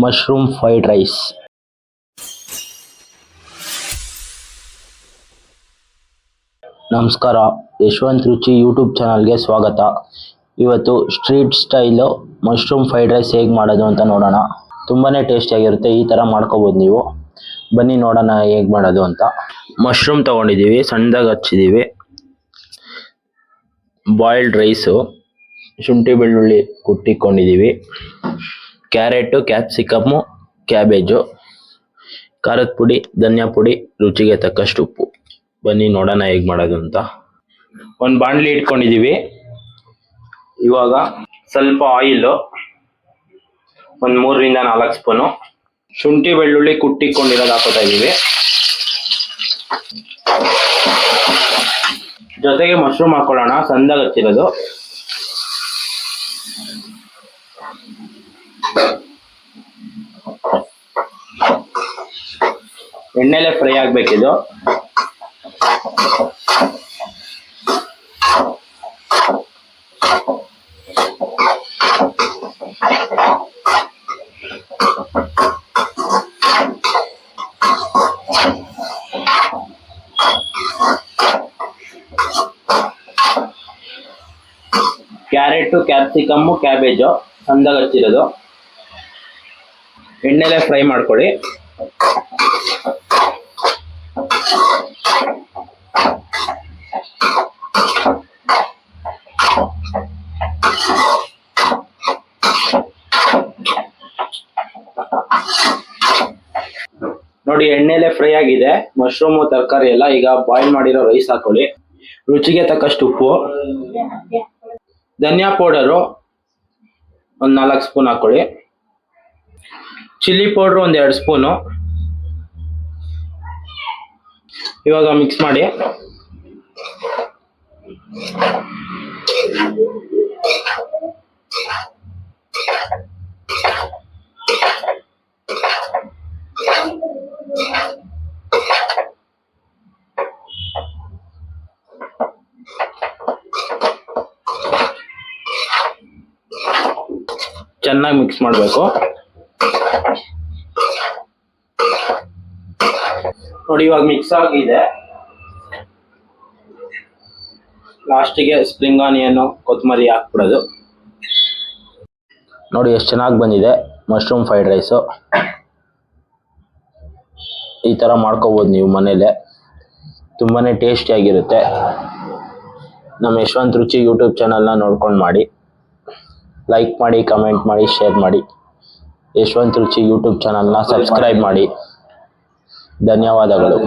Mushroom fried rice ನಮಸ್ಕಾರ, ಯಶವಂತ್ ರುಚಿ YouTube ಚಾನಲ್ಗೆ ಸ್ವಾಗತ. ಇವತ್ತು street style mushroom fried rice ಹೇಗೆ ಮಾಡೋದು ಅಂತ ನೋಡೋಣ. ತುಂಬಾ ಟೇಸ್ಟಿಯಾಗಿರುತ್ತೆ ಈ ಥರ ಮಾಡ್ಕೋಬೋದು ನೀವು. ಬನ್ನಿ ನೋಡೋಣ ಹೇಗೆ ಮಾಡೋದು ಅಂತ. ಮಶ್ರೂಮ್ ತೊಗೊಂಡಿದ್ದೀವಿ, ಸಣ್ಣದಾಗಿ ಹಚ್ಚಿದ್ದೀವಿ. ಬಾಯ್ಲ್ಡ್ ರೈಸು ಶುಂಠಿ ಬೆಳ್ಳುಳ್ಳಿ ಕುಟ್ಟಿಕೊಂಡಿದ್ದೀವಿ. ಕ್ಯಾರೆಟು, ಕ್ಯಾಪ್ಸಿಕಮ್ಮು, ಕ್ಯಾಬೇಜು, ಖಾರದ ಪುಡಿ, ಧನಿಯಾ ಪುಡಿ, ರುಚಿಗೆ ತಕ್ಕಷ್ಟು ಉಪ್ಪು. ಬನ್ನಿ ನೋಡೋಣ ಹೇಗೆ ಮಾಡೋದು ಅಂತ. ಒಂದು ಬಾಣಲಿ ಇಟ್ಕೊಂಡಿದ್ದೀವಿ ಇವಾಗ ಸ್ವಲ್ಪ ಆಯಿಲು ಒಂದು ಮೂರರಿಂದ ನಾಲ್ಕು ಸ್ಪೂನು. ಶುಂಠಿ ಬೆಳ್ಳುಳ್ಳಿ ಕುಟ್ಟಿಕೊಂಡಿರೋದು ಹಾಕೋತಾ ಇದ್ದೀವಿ ಜೊತೆಗೆ ಮಶ್ರೂಮ್ ಹಾಕೊಳ್ಳೋಣ ಸಂದಾಗ ಹಚ್ಚಿರೋದು. ಎಣ್ಣೆಲೆ ಫ್ರೈ ಆಗ್ಬೇಕಿದು. ಕ್ಯಾರೆಟು ಕ್ಯಾಪ್ಸಿಕಮ್ಮು ಕ್ಯಾಬೇಜು ಹಚ್ಚಿರೋದು. ಎಣ್ಣೆಲೆ ಫ್ರೈ ಮಾಡ್ಕೊಳ್ಳಿ. ನೋಡಿ, ಎಣ್ಣೆಲೆ ಫ್ರೈ ಆಗಿದೆ. ಮಶ್ರೂಮು, ತರಕಾರಿ ಎಲ್ಲ ಈಗ ಬಾಯ್ಲ್ ಮಾಡಿರೋ ರೈಸ್ ಹಾಕೊಳ್ಳಿ. ರುಚಿಗೆ ತಕ್ಕಷ್ಟು ಉಪ್ಪು. ಧನಿಯಾ ಪೌಡರು ಒಂದು ನಾಲ್ಕು ಸ್ಪೂನ್ ಹಾಕೊಳ್ಳಿ. ಚಿಲ್ಲಿ ಪೌಡ್ರ್ ಒಂದು ಎರಡು ಸ್ಪೂನು. ಇವಾಗ ಮಿಕ್ಸ್ ಮಾಡಿ. ಚೆನ್ನಾಗಿ ಮಿಕ್ಸ್ ಮಾಡಬೇಕು. ನೋಡಿ, ಇವಾಗ ಮಿಕ್ಸ್ ಆಗಿದೆ. ಲಾಸ್ಟಿಗೆ ಸ್ಪ್ರಿಂಗ್ ಆನಿಯನ್ ಕೊತ್ತಂಬರಿ ಹಾಕ್ಬಿಡೋದು. ನೋಡಿ, ಎಷ್ಟು ಚೆನ್ನಾಗಿ ಬಂದಿದೆ. ಮಶ್ರೂಮ್ ಫ್ರೈಡ್ ರೈಸು ಈ ಥರ ಮಾಡ್ಕೋಬೋದು ನೀವು ಮನೇಲೆ. ತುಂಬಾ ಟೇಸ್ಟಿಯಾಗಿರುತ್ತೆ ನಮ್ಮ ಯಶವಂತ್ ರುಚಿ ಯೂಟ್ಯೂಬ್ ಚಾನಲ್ನ ನೋಡ್ಕೊಂಡು ಮಾಡಿ. ಲೈಕ್ ಮಾಡಿ ಕಮೆಂಟ್ ಮಾಡಿ ಶೇರ್ ಮಾಡಿ. ಯಶವಂತ್ ರುಚಿ ಯೂಟ್ಯೂಬ್ ಚಾನಲ್ನ ಸಬ್ಸ್ಕ್ರೈಬ್ ಮಾಡಿ. ಧನ್ಯವಾದಗಳು.